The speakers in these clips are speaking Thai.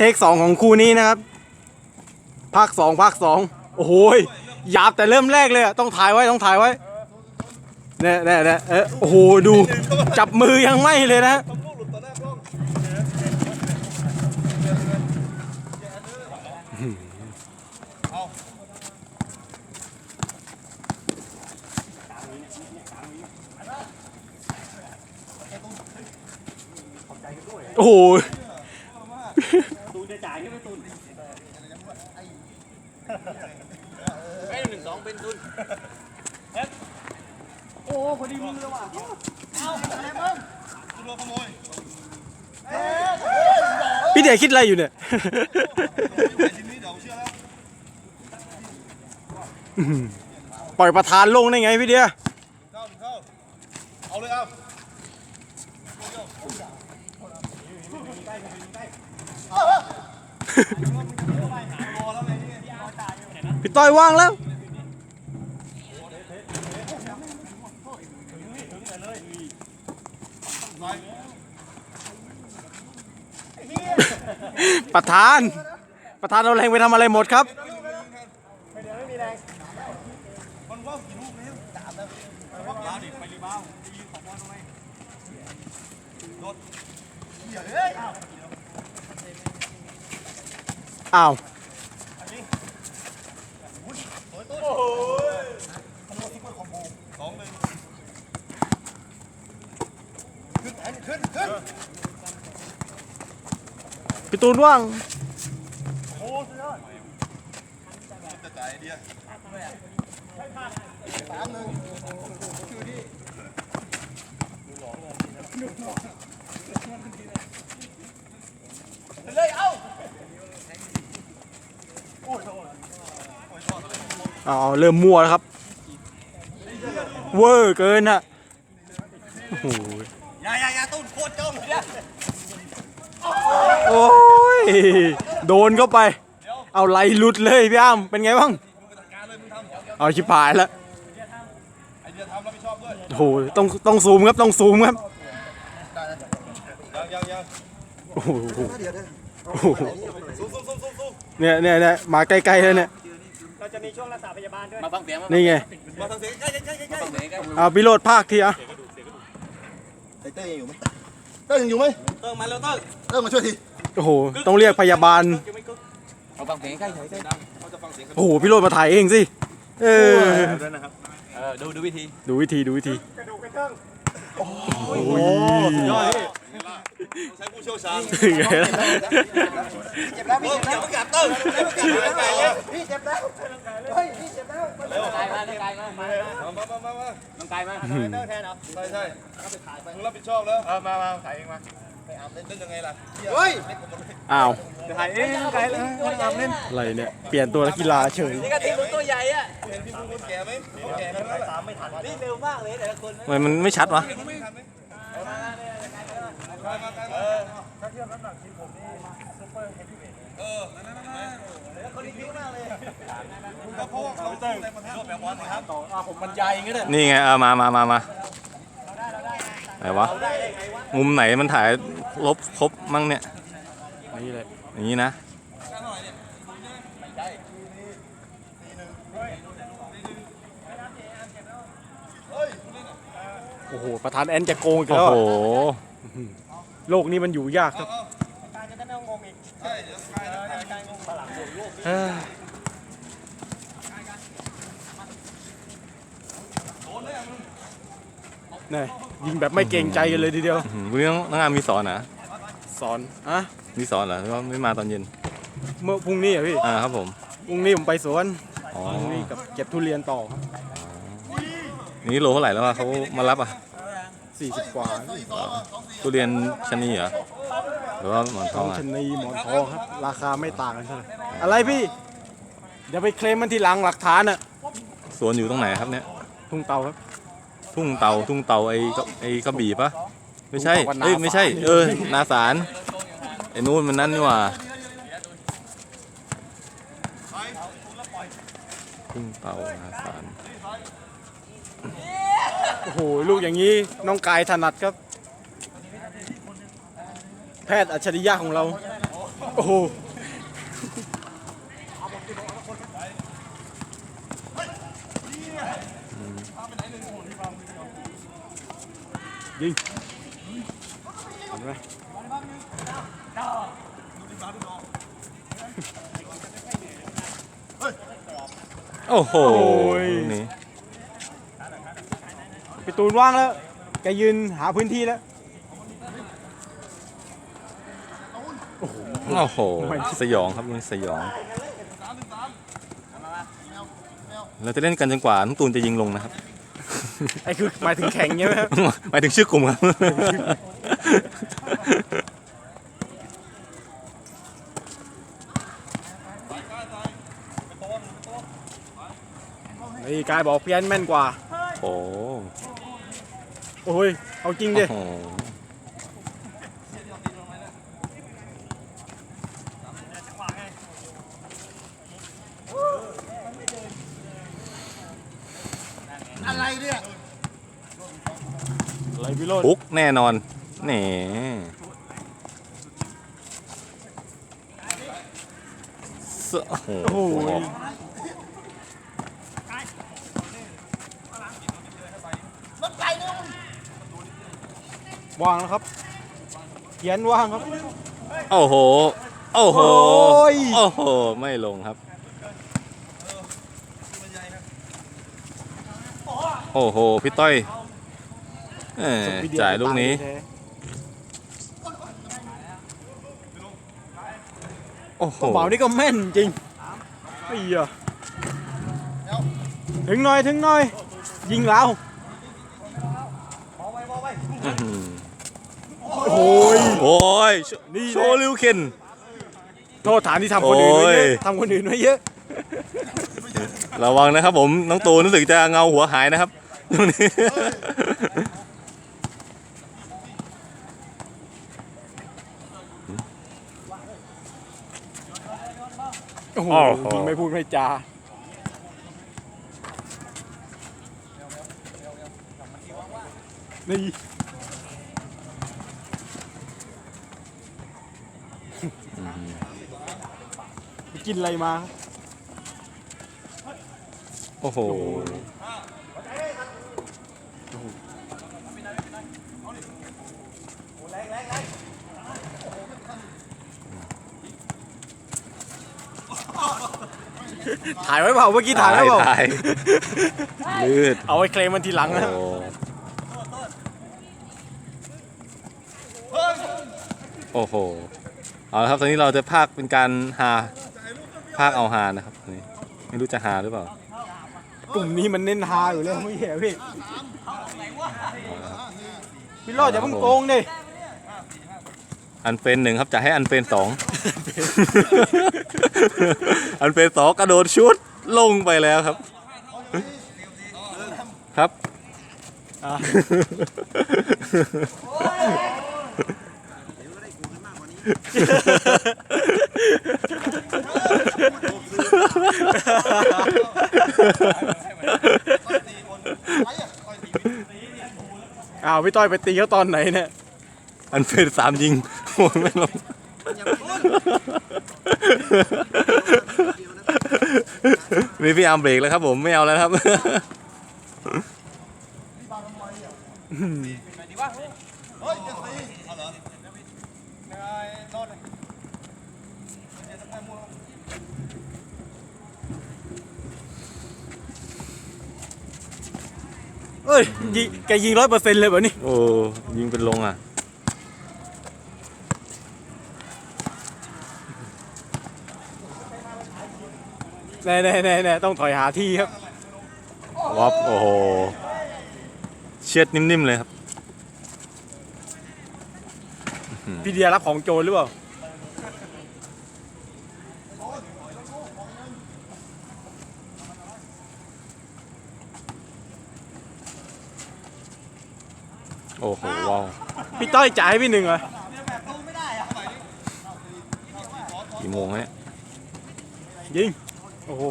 เทคสองของคู่นี้นะครับ ภาคสองภาคสองโอ้โหยหยาบแต่เริ่มแรกเลยอะต้องถ่ายไว้ต้องถ่ายไว้เนี่ยเนี่ยเนี่ยเออโอ้โหดูจับมือยังไม่เลยนะโอ้โหายใช่ไหมตูนไอ้หนึ่งสองเป็นตูนโอ้พอดีมือเลยว่ะพี่เดียคิดอะไรอยู่เนี่ยปล่อยประธานลงได้ไงพี่เดีย เอาเลยเอา พี่ต้อยว่างแล้วประธาน ประธานเอาแรงไปทำอะไรหมดครับมันว่ากี่ลูกแล้วสามแล้วว่าวดิไปรีบาวไปยืนของบอลทำไมโดดเหี้ยเอ้ยอ้าวสองหนึ่งขึ้นแอนขึ้นขึ้นพี่ตูนว่างโอ้สุดยอดจะจ่ายไอเดียสามหนึ่งคือดิเลยเอ้า อ๋อเริ่มมั่วแล้วครับ เวอร์เกินอะโอ้โหยายายาตุ้นโคตรจ้องเลยโอ้ย โดนเข้าไป เอาไหลหลุดเลยพี่อ้ำเป็นไงบ้าง เอาชิบหายแล้วโอ้โหต้องต้องซูมครับต้องซูมครับโอ้โห โอ้โหสู้สู้สู้สู้สู้เนี่ยเนี่ยเนี่ยมาใกล้ๆเลยเนี่ยเราจะมีช่วงรักษาพยาบาลด้วย มาฟังเสียงนี่ไงมาทางเสียงใกล้ใกล้ใกล้ใกล้ฟังเสียงกันเอาพิโรธภาคทีอะไอเต้ยังอยู่ไหมเต้ยังอยู่ไหมเติมมาแล้วเติมเต้มาช่วยทีโอ้โหต้องเรียกพยาบาลเอาฟังเสียงใกล้เฉยเขาจะฟังเสียงกันโอ้โหพิโรธมาถ่ายเองสิเออเออดูดูวิธีดูวิธีดูวิธีโอ้ยยอด ใช้ผู้เชี่ยวชาญไงล่ะเจ็บแล้วพี่เจ็บแล้วกัดเต้พี่เจ็บแล้วเฮ้ยพี่เจ็บแล้วน้องกายมาน้องกายมามามามามามาน้องกายมาเติมแทนเหรอใช่ใช่มึงรับผิดชอบแล้วเออมามาถ่ายเองมาไปอาบเล่นเล่นยังไงล่ะเฮ้ยอ้าวถ่ายเองน้องกายเลยทำเล่นอะไรเนี่ยเปลี่ยนตัวนักกีฬาเฉยนี่ก็ทีมตัวใหญ่อะเห็นพี่มึงคนแก่ไหมเขาแก่กันแล้วแหละนี่เร็วมากเลยแต่ละคนทำไมมันไม่ชัดวะ ไม่ทันไหมมามา เออถ้าเทียบน้ำหนักทีผมนี่ซุปเปอร์เฮฟวี่เวทเออนั่นนั่นนั่นคนนี้พิ้วมาเลยก็เพราะว่าเขาในประเทศแบบบอลนะครับผมบรรยายอย่างนี้เลยนี่ไงเออมามามามาไหนวะมุมไหนมันถ่ายลบครบมั่งเนี่ยนี่เลยอย่างนี้นะโอ้โห ประธานแอนจะโกงอีกแล้วโอ้โห โลกนี้มันอยู่ยากครับการจะได้งงอีกใช่เดี๋ยวกายนะกายกายงงฝรั่งเอ้ยนี่ยิงแบบไม่เกรงใจกันเลยทีเดียววันนี้น้องน้องอามมีสอนเหรอสอนอะมีสอนเหรอหรือว่าไม่มาตอนเย็น เมื่อพรุ่งนี้อะพี่อ่าครับผมพรุ่งนี้ผมไปสวนพรุ่งนี้กับเก็บทุเรียนต่อครับนี่โลเท่าไหร่แล้วอะเขามารับอะ 40กว่าทุเรียนชะนีเหรอหรือว่าหมอนททอองงอะชนีหมอนทองครับ ราคาไม่ต่างกันเท่าไหร่อะไรพี่เดี๋ยวไปเคลมมันทีหลังหลักฐานอะสวนอยู่ตรงไหนครับเนี่ย ทุ่งเตาครับ ทุ่งเตาทุ่งเตาไอ้กระไอ้กระบี่ปะไม่ใช่ทุ่งเตากับนาเอ้ยไม่ใช่ สาร เออนาสารไอ้นู่นมันนั่นนี่หว่าทุ่งเตานาสาร โอ้โหลูกอย่างนี้น้องกายถนัดครับ แพทย์อัจฉริยะของเรา โอ้โหยิงเห็นไหมโอ้โหยลูกนี้พี่ ตูนว่างแล้วแกยืนหาพื้นที่แล้ว โอ้โห สยองครับลูกนี้สยอง เราจะเล่นกันจนกว่าน้องตูนจะยิงลงนะครับ ไอ้คือหมายถึงแข่งใช่ไหมครับหมายถึงชื่อกลุ่มครับ นี่กายบอกเพี้ยนแม่นกว่า โอ้ โอ้ย เอาจริงดิโหอะไรเนี่ยอะไรพี่โรดปุ๊กแน่นอนแหน่สโอ้โหโอ้โห ว่างแล้วครับเขียนว่างครับ โอ้โห โอ้โห โอ้ย โอ้โห ไม่ลงครับ โอ้โห พี่ต้อยเอ่อจ่ายลูกนี้ โอ้โห เบานี่ก็แม่นจริงไอ้เหี้ยถึงหน่อยถึงหน่อย ยิงแล้ว อื้อหือ โอ้ย โอ้ยโชนี่แหละโชว์ลิวเคนโทษฐานที่ทำคนอื่นไว้เยโอ้อะยทำคนอื่นไว้เยอะ ระวังนะครับผม น้องตูนรู้สึกจะเงาหัวหายนะครับตรงนี้โอ้โหโอ้โหยิงไม่พูดไม่จานี่ ไปกินอะไรมา โอ้โห ถ่ายไว้เปล่าเมื่อกี้ถ่ายไว้เปล่าถ่ายลืด เอาไว้เคลมมันทีหลังโอ้นะ โอ้โห เอาละครับตอนนี้เราจะพากเป็นการหาพากเอาหานะครับตอนนี้ไม่รู้จะหาหรือเปล่ากลุ่มนี้มันเน้นฮาอยู่แล้วไม่ใช่เหรอพี่พี่รอดอย่าเพิ่งโกงดิอันเฟนหนึ่งครับจะให้อันเฟนสองอันเฟนสองกระโดดชุดลงไปแล้วครับ ครับ อะ อ้าวพี่ต้อยไปตีเขาตอนไหนเนี่ยอันเฟดสามยิงโอ้ยไม่ลงมีพี่อาร์มเบรกแล้วครับผมไม่เอาแล้วครับ เฮ้ยจะตีเอาเหรอยังไงโน่นเลยเดี๋ยวจะไปมัว เอ้ ยยิงแกยิงร้อยเปอร์เซ็นต์เลยแบบนี้โอ้ยิงเป็นลงอะแน่แน่แน่แน่ต้องถอยหาที่ครับวับโอ้โหเช็ดนิ่มๆเลยครับพี่เดียรับของโจรหรือเปล่า โอ้โหว้าวพี่ต้อยจ่ายให้พี่หนึ่งเหรอกี่โมงแล้วเนี่ยยิง โอ้โห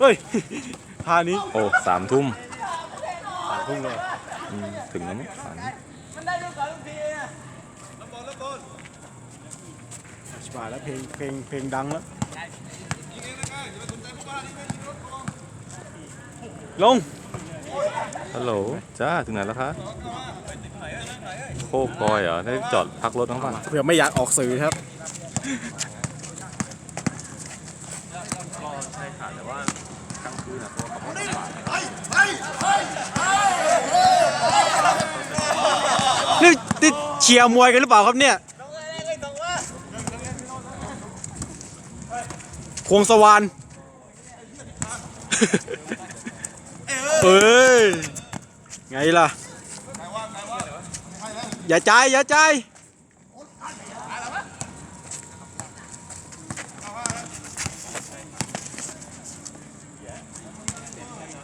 เฮ้ยท่านี้โอ้สามทุ่มสามทุ่มเลยอืมถึงแล้วมั้งสามมันได้ลูกก่อนลูกทีอะแล้วบอลแล้วบอลชิบหายแล้วเพลงเพลงเพลงดังแล้ว ลง ฮัลโหล จ้า ถึงไหนแล้วคะโคกกอยเหรอ ได้จอดพักรถบ้างป่ะเผื่อไม่อยากออกสื่อครับนี่นี่เชียร์มวยกันหรือเปล่าครับเนี่ยน้องเอ้ยเอ้ยน้องว่าควงสวรรค์ เอ้ย ไงล่ะ อย่าใจ อย่าใจ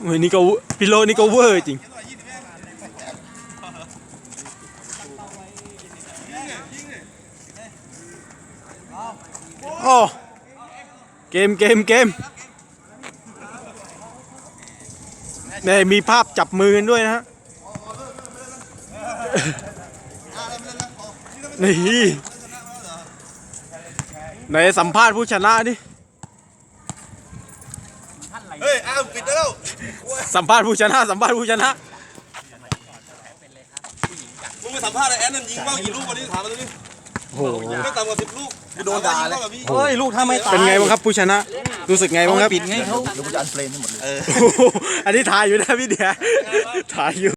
เฮ้ยนี่ก็พี่โลนี่ก็เวอร์จริง โอ้ เกมเกมเกม เนี่ยมีภาพจับมือกันด้วยนะฮะนี่ไหนสัมภาษณ์ผู้ชนะดิเฮ้ย อ้าว ปิดได้แล้วสัมภาษณ์ผู้ชนะ สัมภาษณ์ผู้ชนะมึงไปสัมภาษณ์ไอ้แอนนั่นยิงว่างกี่ลูกวันนี้ถามมาดูดิโอ้โหไม่ต่ำกว่าสิบลูก โดนด่าเลยเฮ้ยลูกถ้าไม่ตายเป็นไงบ้างครับผู้ชนะ รู้สึกไงบ้างครับปิดไงเขาโอ้โหอันนี้ถ่ายอยู่นะพี่เดียถ่ายอยู่